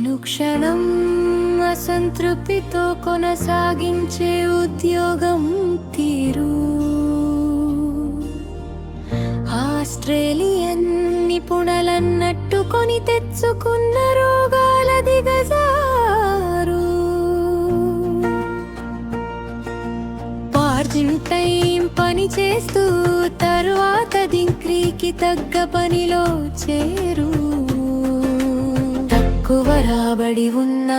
అనుక్షణం అసంతృప్తితో కొనసాగించే ఉద్యోగం తీరు. ఆస్ట్రేలియన్ నిపుణులన్నట్టు కొని తెచ్చుకున్న రోగాల దిగజారు. పార్జిన్ టైం పని చేస్తూ తరువాత దింక్రీకి తగ్గ పనిలో చేరు. తక్కువ రాబడి ఉన్న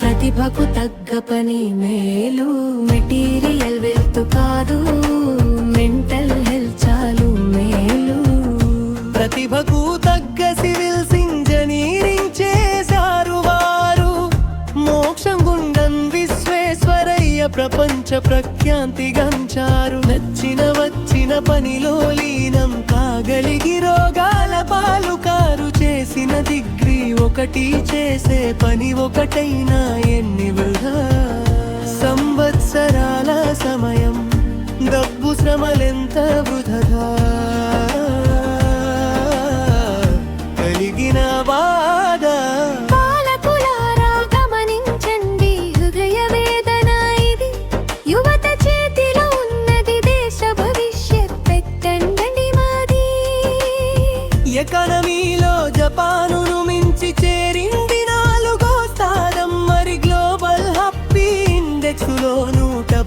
ప్రతిభకు తగ్గ పని మేలు. మెటీరియల్ వెల్త్ కాదు మెంటల్ హెల్త్ చాలు మేలు. ప్రతిభకు తగ్గ సివిల్స్ ఇంజనీరింగ్ చేశారు వారు మోక్షం గుండం విశ్వేశ్వరయ్య ప్రపంచ ప్రఖ్యాంతి గంచారు. నచ్చిన వచ్చిన పనిలో లీనం కాగలి ఒకటి చేసే పని ఒకటైనా ఎన్ని వృధా? సంవత్సరాల సమయం డబ్బు శ్రమలెంత వృధగా కలిగిన బాధ. పాలకులారా గమనించండి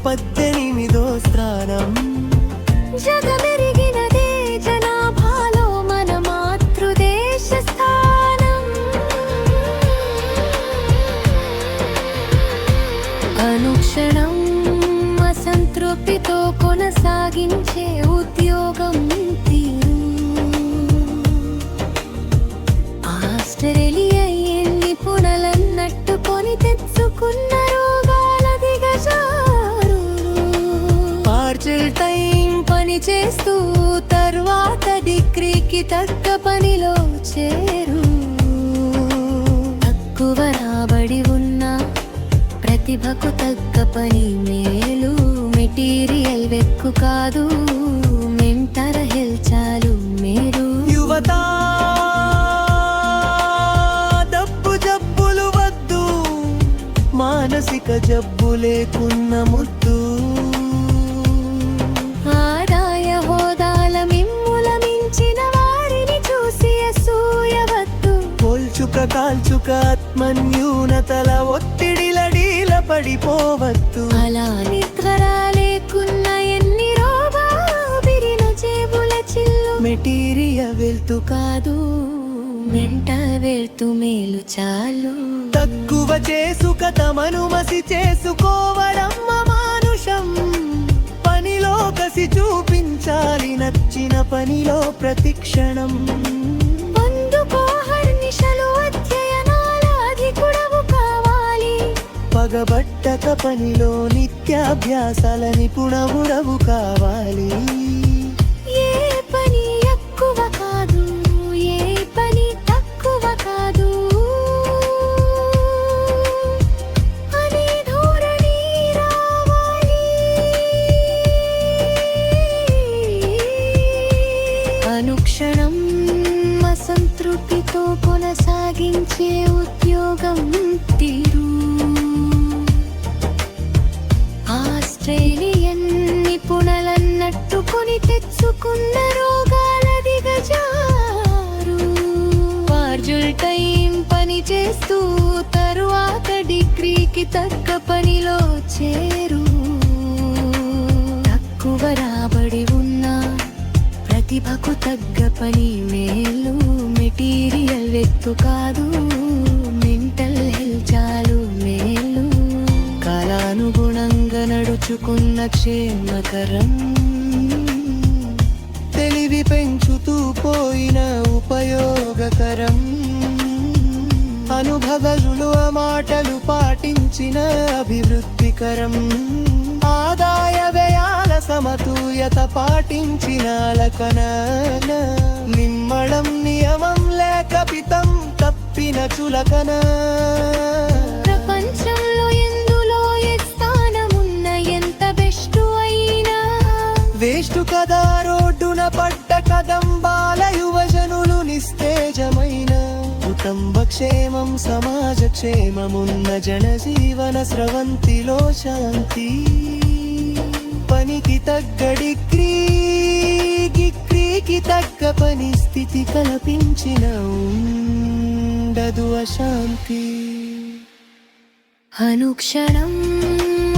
పద్దెనిమిదో స్థానం. జగమెరిగినదే జనాభాలో మన మాతృదేశ స్థానం. అనుక్షణం అసంతృప్తితో కొనసాగించే ఉద్యోగం పని చేస్తూ తర్వాత డిగ్రీకి తగ్గ పనిలో చేరు. తక్కువ రాబడి ఉన్న ప్రతిభకు తగ్గ పని మేలు. మెటీరియల్ వెక్కు కాదు మెంటల్ హెల్చాలు మేలు. యువత డబ్బు జబ్బులు వద్దు. మానసిక జబ్బు లేకున్న ముద్దు పోల్చు ప్రకాల్చుక ఆత్మన్యూనతల ఒత్తిడిలడీల పడిపోవద్దు. అలా నిద్ర లేకున్న ఎన్ని రోగాబిరిన జేబుల చిల్లు. మెటీరియా వెళ్తూ కాదు. మెంట వెళ్తూ మేలు చాలు. తక్కువ చేసుక తమను మసి చేసుకోవడం మానుషం పనిలో కసి చూపించాలి నచ్చిన పనిలో ప్రతిక్షణం పగబట్టక పనిలో నిత్యాభ్యాసాల నిపుణుడవు కావాలి. ఏ పని ఎక్కువ కాదు ఏ పని తక్కువ కాదు. అనే ధోరణి రావాలి. అనుక్షణం అసంతృప్తితో కొనసాగించే ఉద్యోగం కొని రోగాల దిగజారు పార్జుల్ టైం పని చేస్తూ తరువాత డిగ్రీకి తగ్గ పనిలో చేరు. తక్కువ రాబడి ఉన్న ప్రతిభకు తగ్గ పని మేలు. మెటీరియల్ ఎత్తు కాదు మెంటల్ హెల్త్ చాలు మేలు. కాలానుగుణంగా నడుచుకున్న క్షేమకరం ఇవి పెంచుతూ పోయిన ఉపయోగకరం. అనుభవజులు మాటలు పాటించిన అభివృద్ధికరం. ఆదాయ వ్యయాల సమతూయత పాటించిన లకన నిమ్మళం నియమం లేక పితం తప్పిన చులకన. కుటుంబక్షేమం సమాజక్షేమమున్న సమాజ క్షేమమున్న జనజీవన స్రవంతిలో శాంతి. పనికి తగ్గ డిగ్రీ గిగ్రీకి తగ్గ పని స్థితి కల్పించిన ఉండదు అశాంతి. అనుక్షణం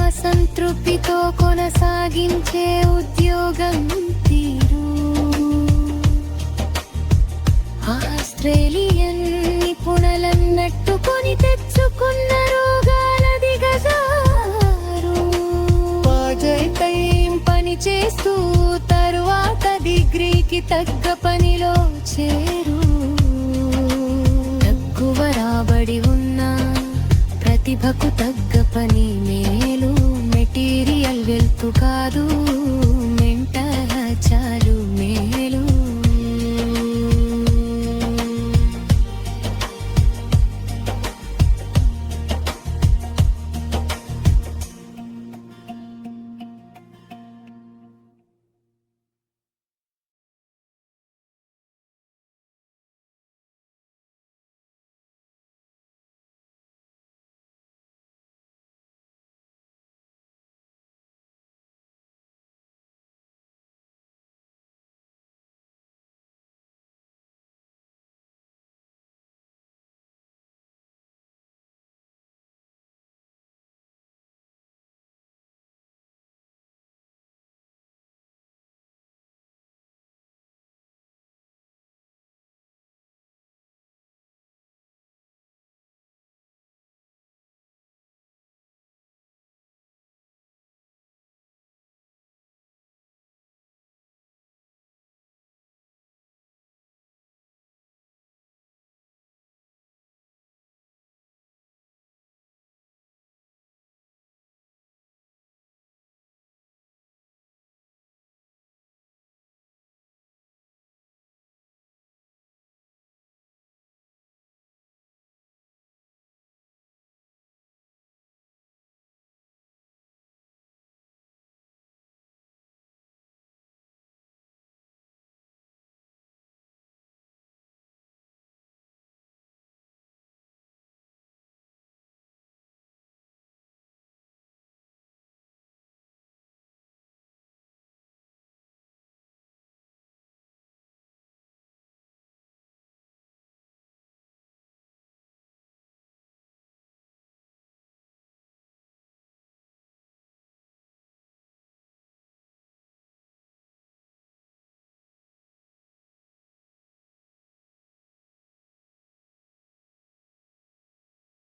అసంతృప్తితో కొనసాగించే ఉద్యోగం తీరు. ఆస్ట్రేలియన్ నిపుణులన్నట్టు కొని తెచ్చుకున్న రోగాలది గజారు పాజైతయం పని చేస్తూ తరువాత డిగ్రీకి తగ్గ పనిలో చేరు. తక్కువ రాబడి ఉన్న ప్రతిభకు తగ్గ పని మేలు. మెటీరియల్ వెళ్తు కాదు.